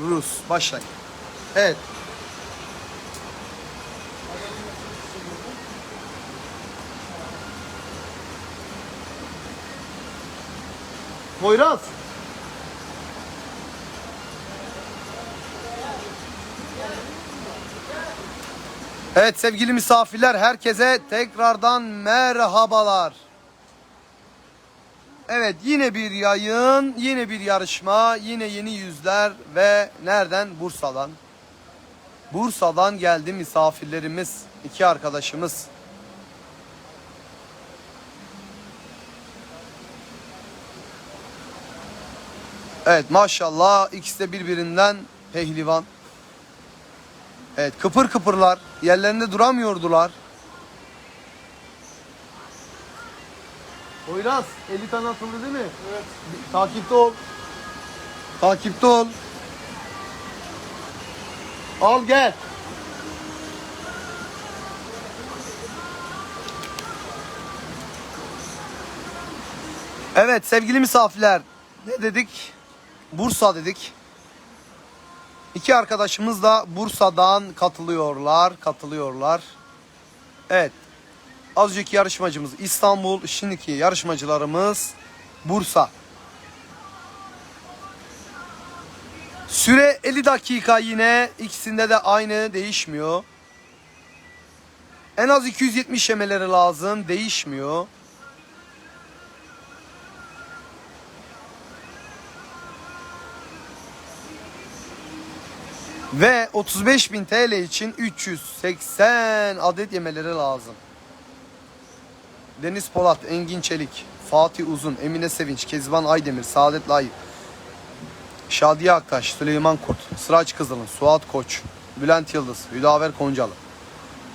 Rus. Başlayın. Evet. Poyraz. Evet sevgili misafirler herkese tekrardan merhabalar. Evet yine bir yayın, yine bir yarışma, yine yeni yüzler ve nereden? Bursa'dan. Bursa'dan geldi misafirlerimiz, iki arkadaşımız. Evet maşallah ikisi de birbirinden pehlivan. Evet kıpır kıpırlar. Yerlerinde duramıyordular. Poyraz 50 tane atıldı değil mi? Evet. Takipte ol. Takipte ol. Al gel. Evet sevgili misafirler. Ne dedik? Bursa dedik. İki arkadaşımız da Bursa'dan katılıyorlar, katılıyorlar. Evet. Az önceki yarışmacımız İstanbul, şimdiki yarışmacılarımız Bursa. Süre 50 dakika yine ikisinde de aynı değişmiyor. En az 270 yemeleri lazım değişmiyor. Ve 35.000 TL için 380 adet yemeleri lazım. Deniz Polat, Engin Çelik, Fatih Uzun, Emine Sevinç, Kezban Aydemir, Saadet Layık, Şadiye Aktaş, Süleyman Kurt, Sıraç Kızılın, Suat Koç, Bülent Yıldız, Hüdaver Koncalı,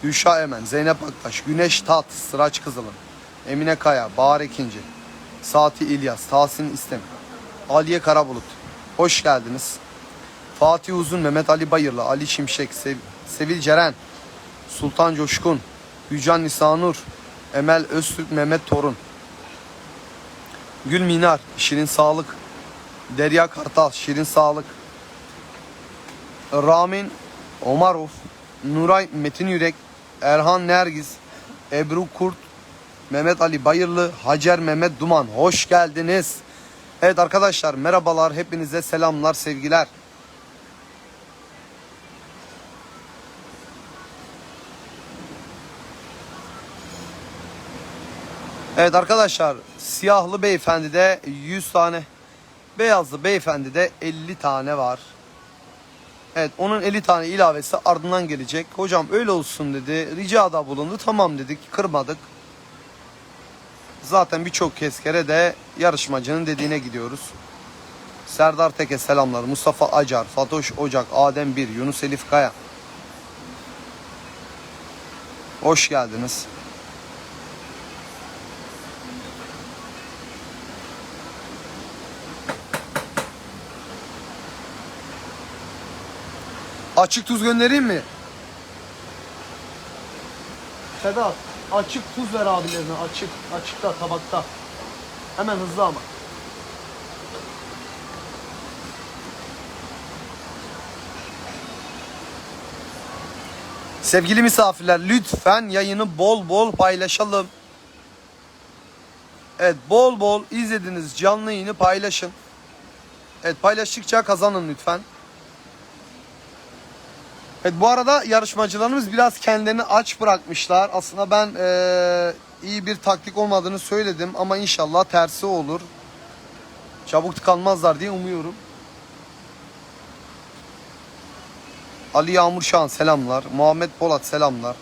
Gülşah Emen, Zeynep Aktaş, Güneş Tat, Sıraç Kızılın, Emine Kaya, Bahar Ekinci, Sati İlyas, Tahsin İstem, Aliye Karabulut. Hoş geldiniz. Fatih Uzun, Mehmet Ali Bayırlı, Ali Şimşek, Sev- Sevil Ceren, Sultan Coşkun, Yücan Nisanur, Emel Öztürk, Mehmet Torun, Gül Minar, Şirin Sağlık, Derya Kartal, Şirin Sağlık, Ramin Omarov, Nuray Metin Yürek, Erhan Nergiz, Ebru Kurt, Mehmet Ali Bayırlı, Hacer Mehmet Duman. Hoş geldiniz. Evet arkadaşlar merhabalar. Hepinize selamlar, sevgiler. Evet arkadaşlar siyahlı beyefendi de 100 tane beyazlı beyefendi de 50 tane var. Evet onun 50 tane ilavesi ardından gelecek. Hocam öyle olsun dedi. Ricada bulundu. Tamam dedik. Kırmadık. Zaten birçok kez kere de yarışmacının dediğine gidiyoruz. Serdar Teke selamlar. Mustafa Acar, Fatoş Ocak, Adem Bir, Yunus Elif Kaya. Hoş geldiniz. Açık tuz göndereyim mi? Sedat, açık tuz ver abilerine. Açık, açıkta, tabakta. Hemen hızlı ama. Sevgili misafirler lütfen yayını bol bol paylaşalım. Evet bol bol izlediğiniz canlı yayını paylaşın. Evet paylaştıkça kazanın lütfen. Evet bu arada yarışmacılarımız biraz kendilerini aç bırakmışlar. Aslında ben eee, iyi bir taktik olmadığını söyledim ama inşallah tersi olur. Çabuk tıkanmazlar diye umuyorum. Ali Yağmur Şahan selamlar. Muhammed Polat selamlar.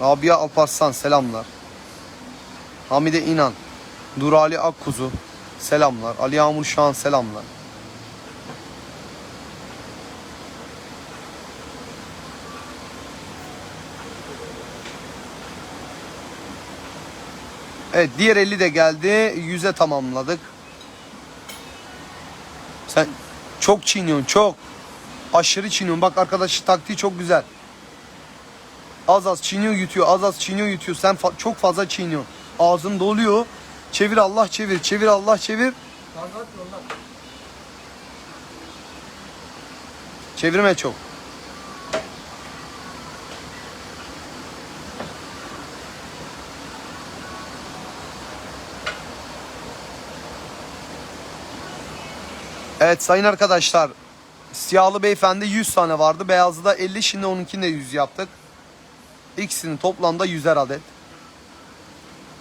Rabia Alparslan selamlar. Hamide İnan. Durali Akkuzu selamlar. Ali Yağmur Şahan selamlar. Evet diğer 50 de geldi. 100'e tamamladık. Sen çok çiğniyorsun çok. Aşırı çiğniyorsun. Bak arkadaş taktiği çok güzel. Az az çiğniyor yutuyor. Az az çiğniyor yutuyor. Sen fa- çok fazla çiğniyorsun. Ağzın doluyor. Çevir Allah çevir. Çevir Allah çevir. Çevirme çok. Evet sayın arkadaşlar. Siyahlı beyefendi 100 tane vardı. Beyazlı da 50. Şimdi onunkini de 100 yaptık. İkisinin toplamda 100'er adet.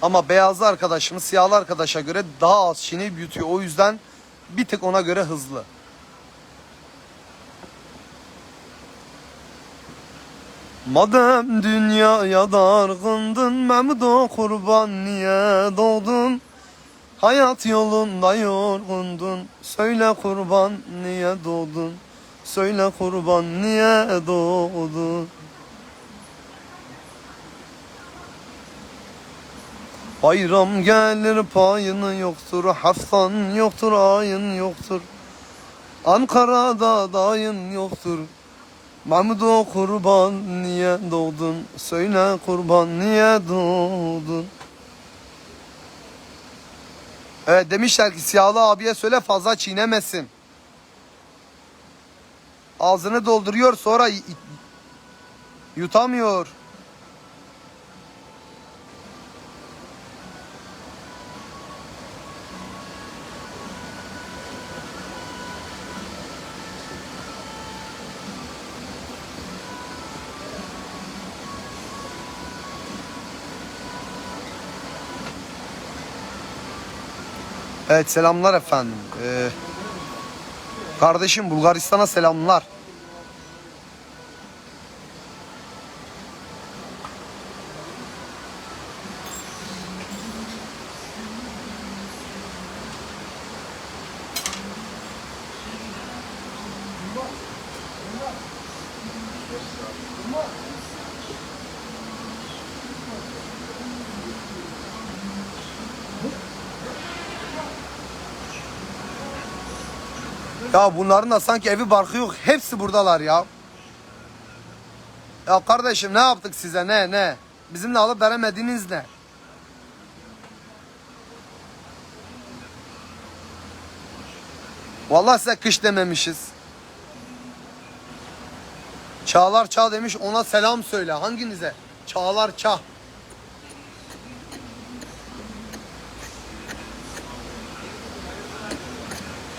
Ama beyazlı arkadaşımız siyahlı arkadaşa göre daha az çiğneyip yutuyor. O yüzden bir tık ona göre hızlı. Madem dünyaya dargındın Memdo kurban niye doğdun? Hayat yolunda yorgundun Söyle kurban niye doğdun? Söyle kurban niye doğdun? Bayram gelir payın yoktur Haftan yoktur ayın yoktur Ankara'da dayın yoktur Mahmudo kurban niye doğdun? Söyle kurban niye doğdun? Evet demişler ki siyahlı abiye söyle fazla çiğnemesin. Ağzını dolduruyor sonra yutamıyor. Evet selamlar efendim. Ee, kardeşim Bulgaristan'a selamlar. Ya bunların da sanki evi barkı yok. Hepsi buradalar ya. Ya kardeşim ne yaptık size ne ne? Bizimle alıp veremediğiniz ne? Vallahi size kış dememişiz. Çağlar çağ demiş ona selam söyle. Hanginize? Çağlar çağ.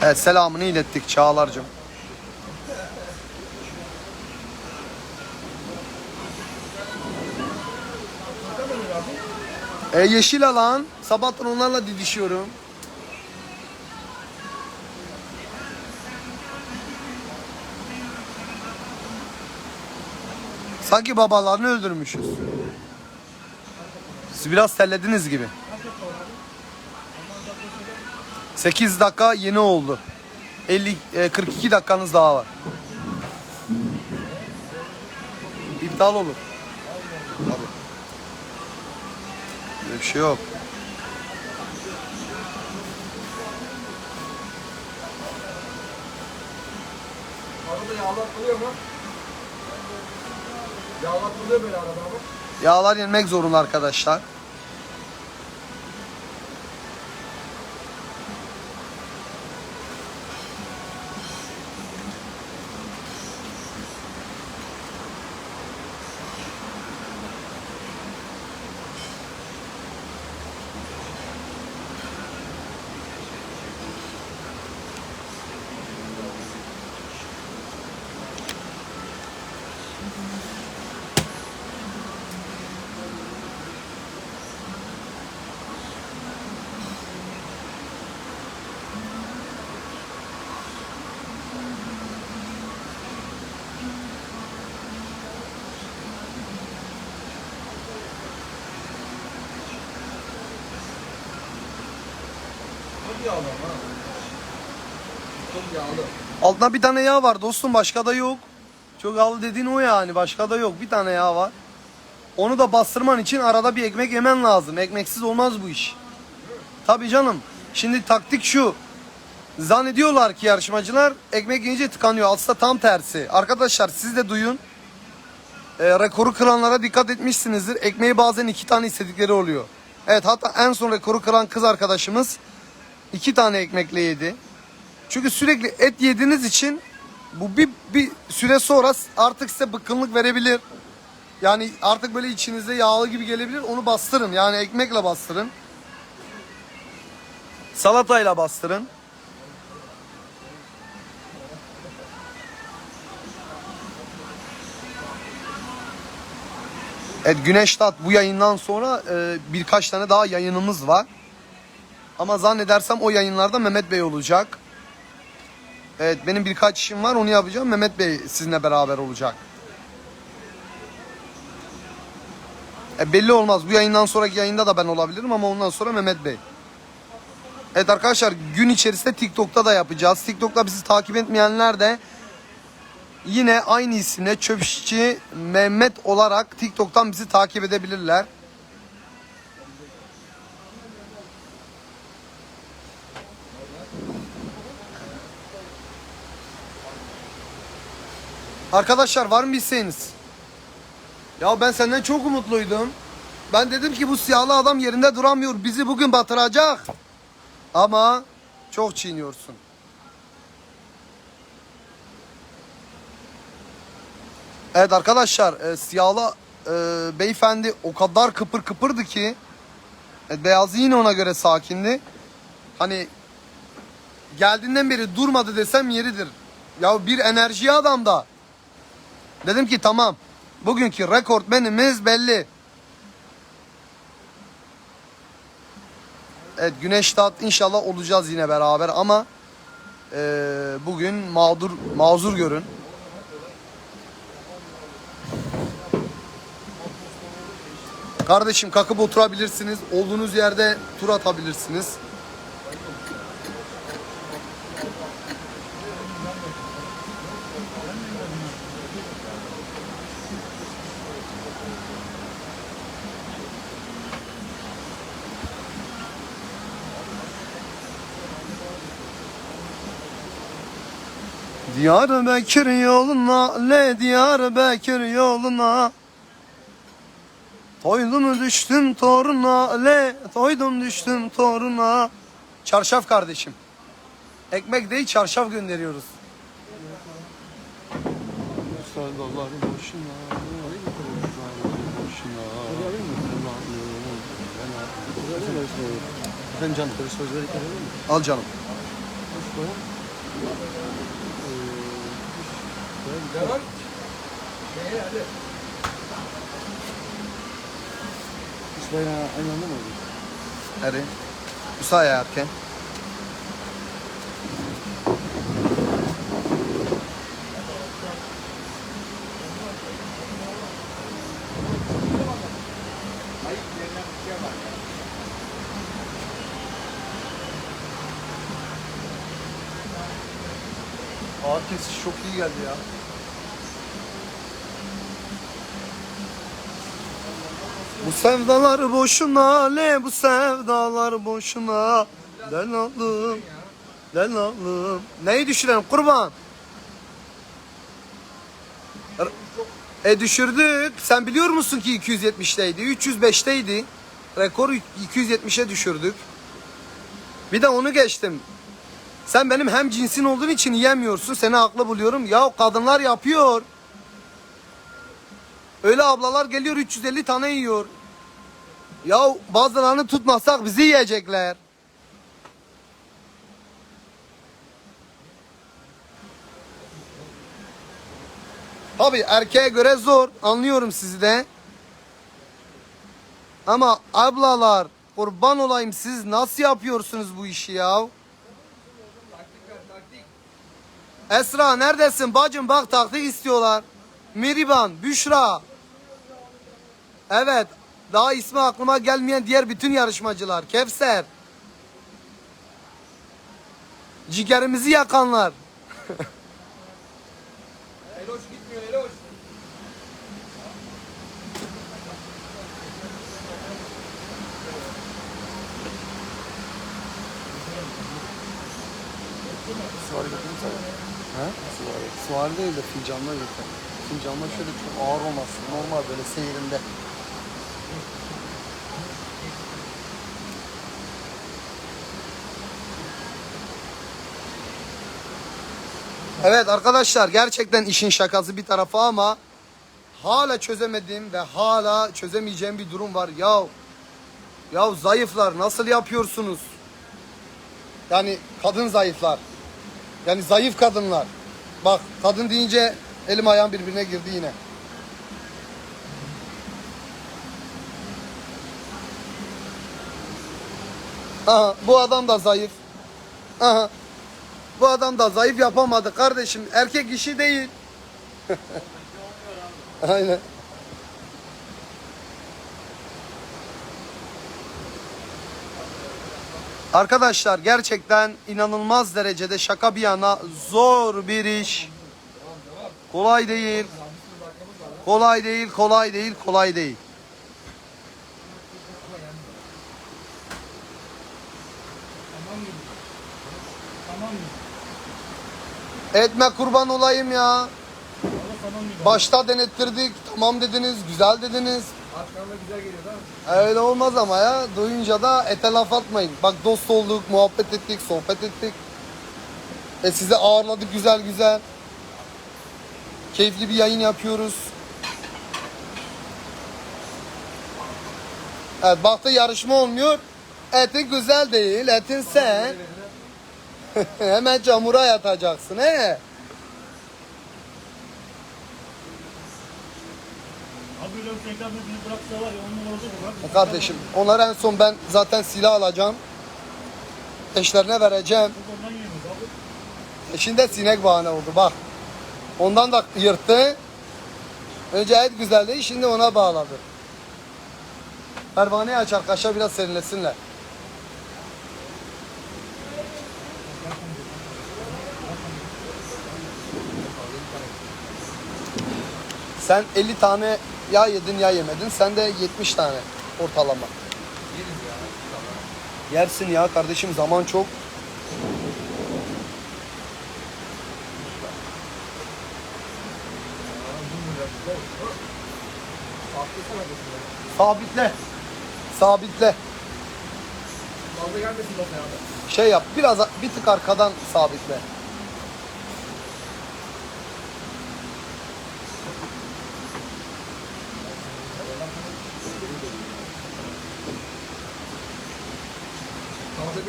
Evet selamını ilettik Çağlar'cığım. E, yeşil alan. Sabahtan onlarla didişiyorum. Sanki babalarını öldürmüşüz. Siz biraz terlediniz gibi. 8 dakika yeni oldu. 50 e, 42 dakikanız daha var. İptal olur. Tabii. Böyle bir şey yok. Arada yağlatılıyor mu? Yağlatılıyor böyle arada ama. Yağlar yenmek zorunda arkadaşlar. Yağlı. Altına bir tane yağ var dostum başka da yok. Çok yağlı dediğin o yani başka da yok. Bir tane yağ var. Onu da bastırman için arada bir ekmek yemen lazım. Ekmeksiz olmaz bu iş. Tabii canım. Şimdi taktik şu. Zannediyorlar ki yarışmacılar ekmek yiyince tıkanıyor. Aslında tam tersi. Arkadaşlar siz de duyun. E, rekoru kıranlara dikkat etmişsinizdir. Ekmeği bazen iki tane istedikleri oluyor. Evet hatta en son rekoru kıran kız arkadaşımız iki tane ekmekle yedi. Çünkü sürekli et yediğiniz için bu bir, bir süre sonra artık size bıkkınlık verebilir. Yani artık böyle içinize yağlı gibi gelebilir. Onu bastırın. Yani ekmekle bastırın. Salatayla bastırın. Evet Güneş Tat bu yayından sonra e, birkaç tane daha yayınımız var. Ama zannedersem o yayınlarda Mehmet Bey olacak. Evet benim birkaç işim var onu yapacağım. Mehmet Bey sizinle beraber olacak. E, belli olmaz. Bu yayından sonraki yayında da ben olabilirim ama ondan sonra Mehmet Bey. Evet arkadaşlar gün içerisinde TikTok'ta da yapacağız. TikTok'ta bizi takip etmeyenler de yine aynı isimle Çöpüşçü Mehmet olarak TikTok'tan bizi takip edebilirler. Arkadaşlar var mı isteğiniz? Ya ben senden çok umutluydum. Ben dedim ki bu siyahlı adam yerinde duramıyor. Bizi bugün batıracak. Ama çok çiğniyorsun. Evet arkadaşlar e, siyahlı e, beyefendi o kadar kıpır kıpırdı ki e, beyazı yine ona göre sakindi. Hani geldiğinden beri durmadı desem yeridir. Ya bir enerji adamda. Dedim ki tamam. Bugünkü rekortmenimiz belli. Evet Güneş Tat inşallah olacağız yine beraber ama eee, bugün mağdur mazur görün. Kardeşim kalkıp oturabilirsiniz. Olduğunuz yerde tur atabilirsiniz. Diyarbakır yoluna, le Diyarbakır yoluna. Toydum düştüm toruna, le toydum düştüm toruna. Çarşaf kardeşim. Ekmek değil çarşaf gönderiyoruz. Sevdalar boşuna söz verip Al canım Devam. Şeye hadi. İsmail aynı anda mı oldu? Hadi Müsaade erken Ağır kesiş çok iyi geldi ya. Bu sevdalar boşuna ne bu sevdalar boşuna Delalım Delalım Neyi düşürelim kurban? E düşürdük. Sen biliyor musun ki 270'teydi? 305'teydi. Rekor 270'e düşürdük. Bir de onu geçtim. Sen benim hem cinsin olduğun için yiyemiyorsun. Seni haklı buluyorum. Ya kadınlar yapıyor. Öyle ablalar geliyor 350 tane yiyor. Ya bazılarını tutmasak bizi yiyecekler. Tabi erkeğe göre zor. Anlıyorum sizi de. Ama ablalar kurban olayım siz nasıl yapıyorsunuz bu işi ya? Esra neredesin bacım bak taktik istiyorlar. Miriban, Büşra. Evet. Daha ismi aklıma gelmeyen diğer bütün yarışmacılar. Kevser. Ciğerimizi yakanlar. Eloş gitmiyor Eloş. Suvari sana. He? Suvari. Suvari değil de fincanla götür. Fincanla şöyle çok ağır olmasın. Normal böyle seyrinde. Evet arkadaşlar gerçekten işin şakası bir tarafa ama hala çözemediğim ve hala çözemeyeceğim bir durum var. Ya ya zayıflar nasıl yapıyorsunuz? Yani kadın zayıflar. Yani zayıf kadınlar. Bak kadın deyince elim ayağım birbirine girdi yine. Aha, bu adam da zayıf. Aha. Bu adam da zayıf yapamadı kardeşim. Erkek işi değil. Aynen. Arkadaşlar gerçekten inanılmaz derecede şaka bir yana zor bir iş. Kolay değil. Kolay değil, kolay değil, kolay değil. Etme kurban olayım ya. Başta denettirdik, tamam dediniz, güzel dediniz. Arkamda güzel geliyor değil mi? Öyle olmaz ama ya. Duyunca da ete laf atmayın. Bak dost olduk, muhabbet ettik, sohbet ettik. E sizi ağırladık güzel güzel. Keyifli bir yayın yapıyoruz. Evet baktı yarışma olmuyor. Etin güzel değil, etin sen. Hemen çamura yatacaksın he. Abi öyle bir bıraksa var ya on numara olur abi. Kardeşim onları en son ben zaten silah alacağım. Eşlerine vereceğim. Ondan yiyemez abi. Eşinde sinek bahane oldu bak. Ondan da yırttı. Önce et güzeldi şimdi ona bağladı. Pervaneyi aç arkadaşlar biraz serinlesinler. Sen 50 tane ya yedin ya yemedin. Sen de 70 tane ortalama. Yersin ya kardeşim zaman çok. Sabitle. Sabitle. Fazla gelmesin bak ya. Şey yap biraz bir tık arkadan sabitle.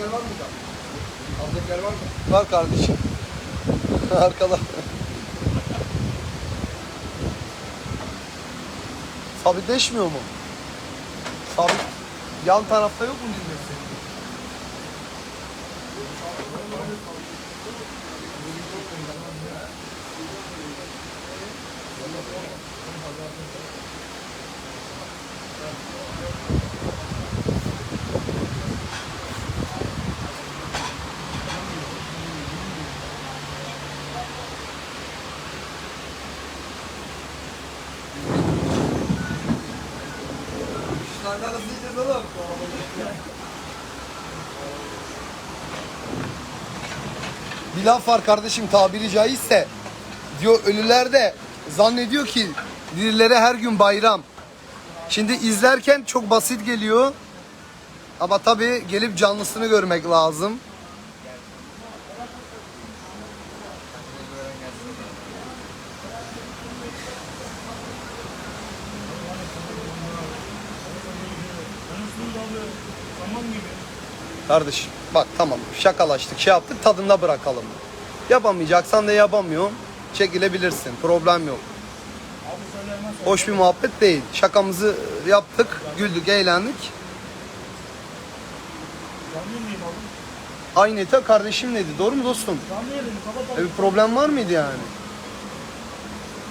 Gel var mı da? Fazla gel var mı? Var kardeşim. Arkada. Sabitleşmiyor mu? Sabit. Yan tarafta yok mu düğmesi? Bir laf var kardeşim tabiri caizse. Diyor ölüler de zannediyor ki dirilere her gün bayram. Şimdi izlerken çok basit geliyor. Ama tabii gelip canlısını görmek lazım. Kardeşim bak tamam şakalaştık şey yaptık tadında bırakalım. Yapamayacaksan da yapamıyorsun. Çekilebilirsin problem yok. Hoş bir muhabbet değil. Şakamızı yaptık, güldük, eğlendik. Aynı ete kardeşim dedi. Doğru mu dostum? E, bir problem var mıydı yani?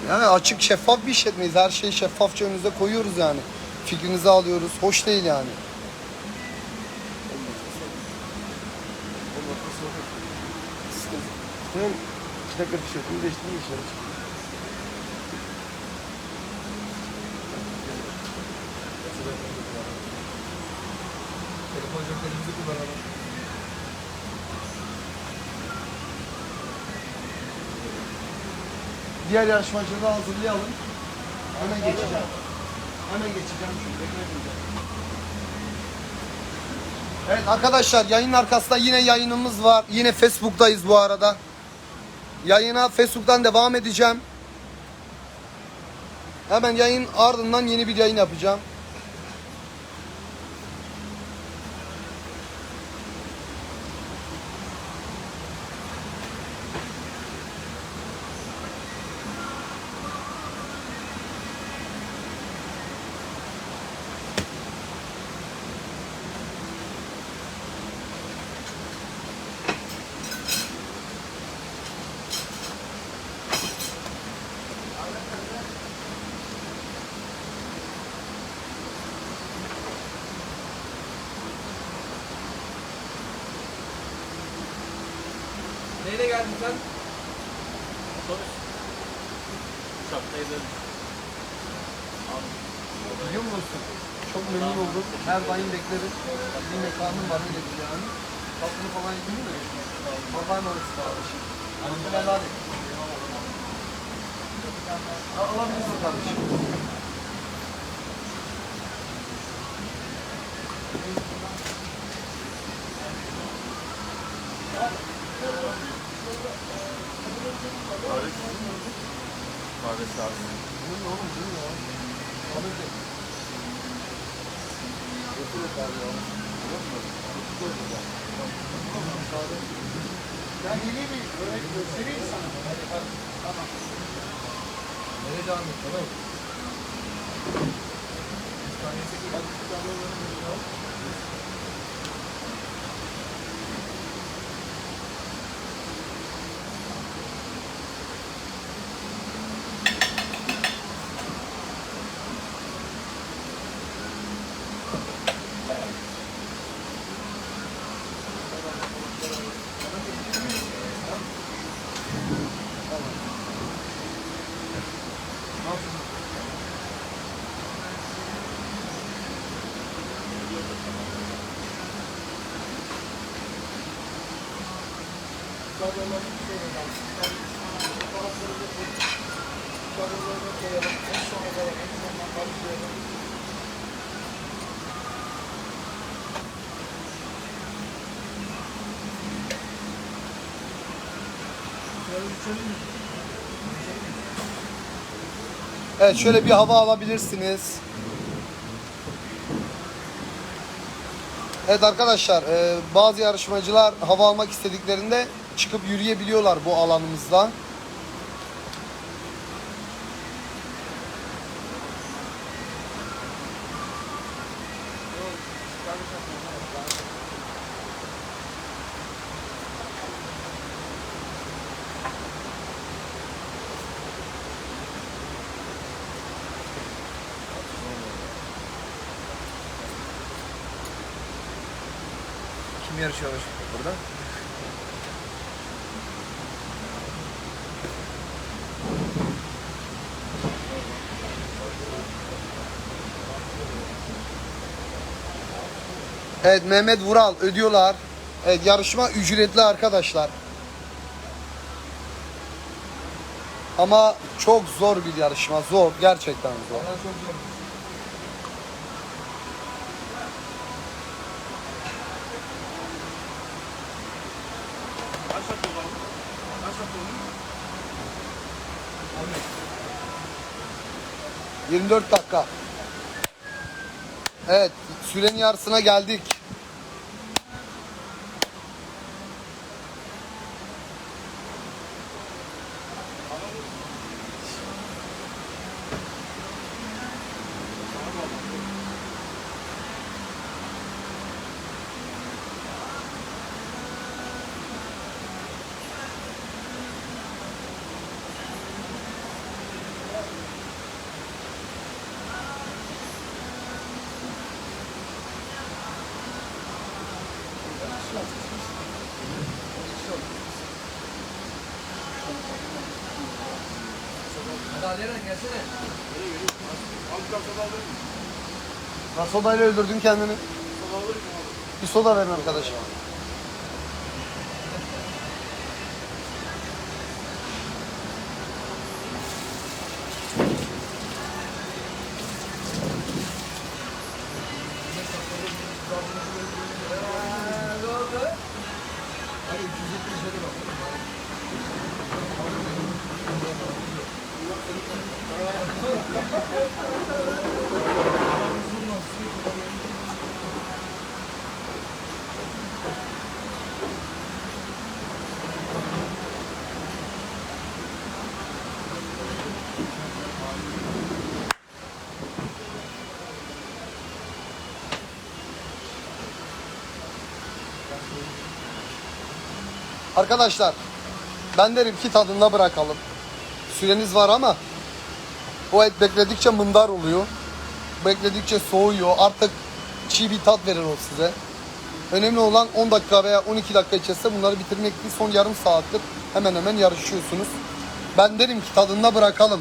Yani açık şeffaf bir işletmeyiz. Her şeyi şeffafça önünüze koyuyoruz yani. Fikrinizi alıyoruz. Hoş değil yani. İki dakika tişörtünü değiştirdin mi dışarı çık? Telefon ceplerimizi kullanalım. Diğer yarışmacıları hazırlayalım. Hemen geçeceğim. Hemen geçeceğim. Çünkü beklemeyeceğim. Evet arkadaşlar yayının arkasında yine yayınımız var. Yine Facebook'tayız bu arada. Yayına Facebook'tan devam edeceğim. Hemen yayın ardından yeni bir yayın yapacağım. Neyle geldin sen? Otobüs. Uçaktayız öyle. Biliyor musun? Çok memnun oldum. Her daim beklerim. Bir mekanım var öyle bir yani. Tatlını falan yedin mi? Allah'a emanet kardeşim. Hakkını helal et. Al- Alabilirsin kardeşim. Kahvesi abi. Ben geleyim mi? Göstereyim sana. Nereye devam et oğlum? Evet şöyle bir hava alabilirsiniz. Evet arkadaşlar e, bazı yarışmacılar hava almak istediklerinde çıkıp yürüyebiliyorlar bu alanımızda. Kim yarışıyormuş burada? Evet Mehmet Vural ödüyorlar. Evet yarışma ücretli arkadaşlar. Ama çok zor bir yarışma. Zor. Gerçekten zor. Valla çok zor. Kaç dakika oldu? Kaç dakika oldu? 24 dakika. Evet, sürenin yarısına geldik. Nasıl sodayla öldürdün kendini? Bir soda verin arkadaşım. Ne oldu? Hadi 270 lira Arkadaşlar ben derim ki tadında bırakalım. Süreniz var ama o et bekledikçe mındar oluyor. Bekledikçe soğuyor. Artık çiğ bir tat verir o size. Önemli olan 10 dakika veya 12 dakika içerisinde bunları bitirmek değil. Son yarım saattir hemen hemen yarışıyorsunuz. Ben derim ki tadında bırakalım.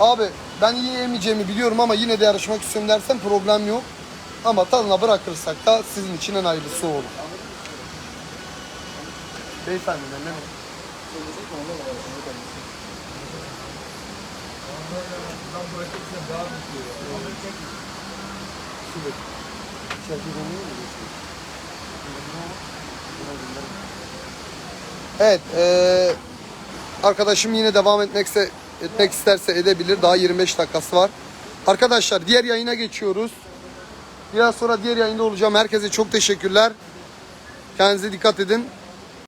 Abi ben yiyemeyeceğimi biliyorum ama yine de yarışmak istiyorum dersen problem yok. Ama tadına bırakırsak da sizin için en hayırlısı olur. Beyefendi ne? Buradan bırakırsan daha bitiyor ya. Evet, eee, arkadaşım yine devam etmekse etmek isterse edebilir. Daha 25 dakikası var. Arkadaşlar diğer yayına geçiyoruz. Biraz sonra diğer yayında olacağım. Herkese çok teşekkürler. Kendinize dikkat edin.